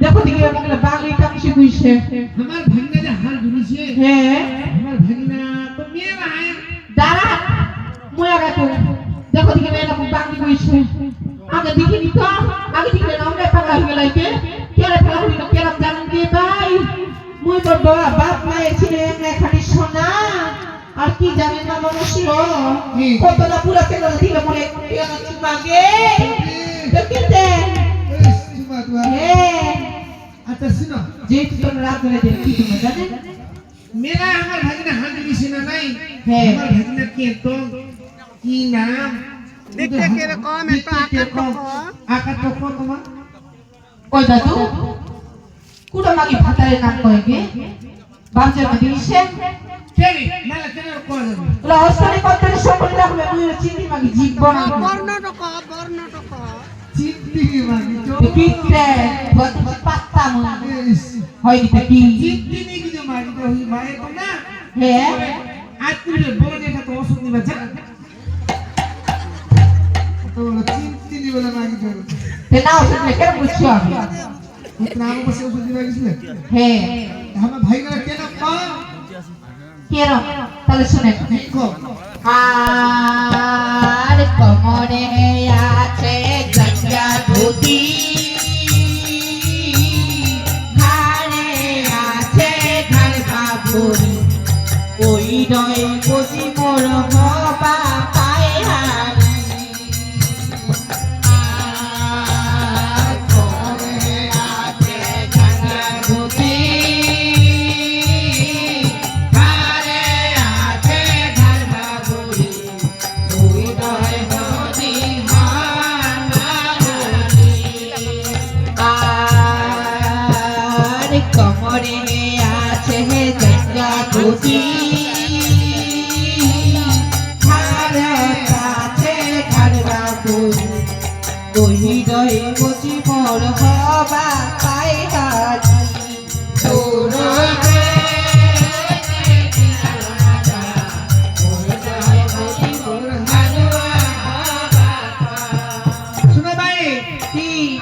দেখো দিকে বাংলা বাঙালি কামিছে কইছে আমার ভাগনা যে হাল ধরেছে হ্যাঁ আমার ভাগনা তো মেয়ে নাই দাঁড়া মুয়া গাতো দেখো দিকে মেয়েটা খুব কইছে আগে দেখিনি তো আগে দিকে আমরা পাকা হয়ে গেলাইতে কেরে ফেলা হইল কেরাম জানেন দিয়ে ভাই? মুই তোর বাবা বাপ মায়ের ছেলে এখানে সোনা। আর কি জানেন না মনুষ্য কি? কতটা পুরা তেল দিলে মনে চুমাগে দেখতে আচ্ছা শুনো। যে তোর রাত ধরে দেখি তুমি জানেন? মেলা আমার ভাগনা ধরেছে না নাই হ্যাঁ। আমার ভাগনা কে তো কি নাম? দেখতে কীরকম একটু আকার তো কম। আকার তো কম তোমার। কই দাদু কুড়া মাগি ভাতারে নাম গে? বামজে মাগি ইসে কেরে মেলা কেন কয় যাবে রহস্যরে কতরে সকল রাখবে মুই চিনি মাগি জীব না বর্ণটক বর্ণটক। চিন্তি মাগি তো। পিতে বদ পাত্তা মুই ইস, হয় দিতে কি? চিন্তি নি কিছু মাগি তো হি মায়ে তো না? হে আজ তুমি বড় দেখা তো ওষুধ নিবা চিন্তি নি তে নাও শুনে কেন বুঝছ আমি। ইতনা আমার ওষুধ নিবা গেছিলে? হে। আমার ভাইরা কেন কম কেন তাহলে শুনে আর কমরে আছে গঙ্গা ধুতি। ঘাড়ে আছে ঘাড় বাবুরি ওই নয় বসি মোর কহি রয়ে বসি মোর হবা পাই তোর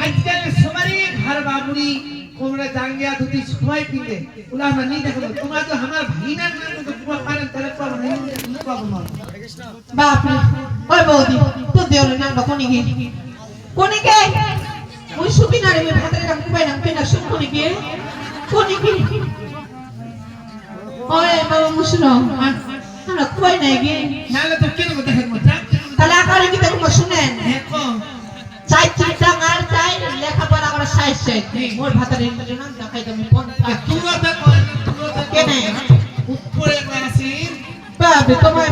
আজকাল সবারই ঘর বাবুরি তোমরা জাঙ্গিয়া ধুতি সবাই পিঁধে। ওরা আমরা নিয়ে তোমরা তো আমার ভাইনার নাম তো তোমার পারেন তাহলে পাবো না কি পাবো না। বাপরে ওই বৌদি, তোর দেওয়ার নাম কোনি গে। কোনি গে ওই সুবি না রে ভাতের নাম কুবাই নাম পেনা শুন কোনি গে কোনি গে ওই বাবা মুসলো আমরা কুবাই নাই গে। নাহলে তো কেন মোর ভাতের দেখাই তুমি করেন কেনে উপরে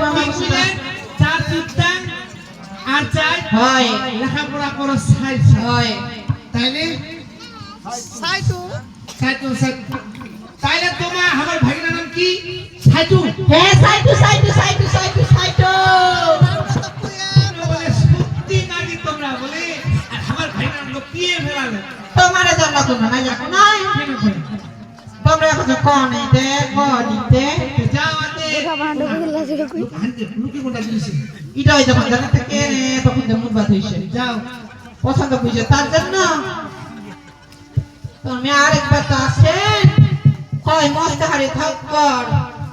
মামা চার চিত্তা আর চাই। হয়। লেখাপড়া করো সাইজ হয়। তাইলে? সাইটু সাইটু সাইটু তোমার জন্য তোমরা না জানো না তোমরা এখন কোনে কোনটা দিছি এটা যখন জানা থেকে তখন যেমন বাদ হইছে যাও। পছন্দ বুঝে তার জন্য। তুমি আরেকবার তো আসেন কয় মস্ত হারে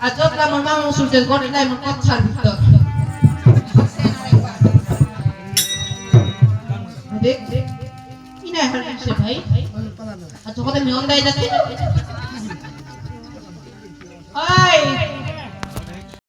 আর যত আমার মামা সূর্যের গড়ে নাই আমার কথার ভিতর। দেখ দেখ। কি না হারছে ভাই আচ্ছা কথা নিয়ম দেয় যাচ্ছে ওই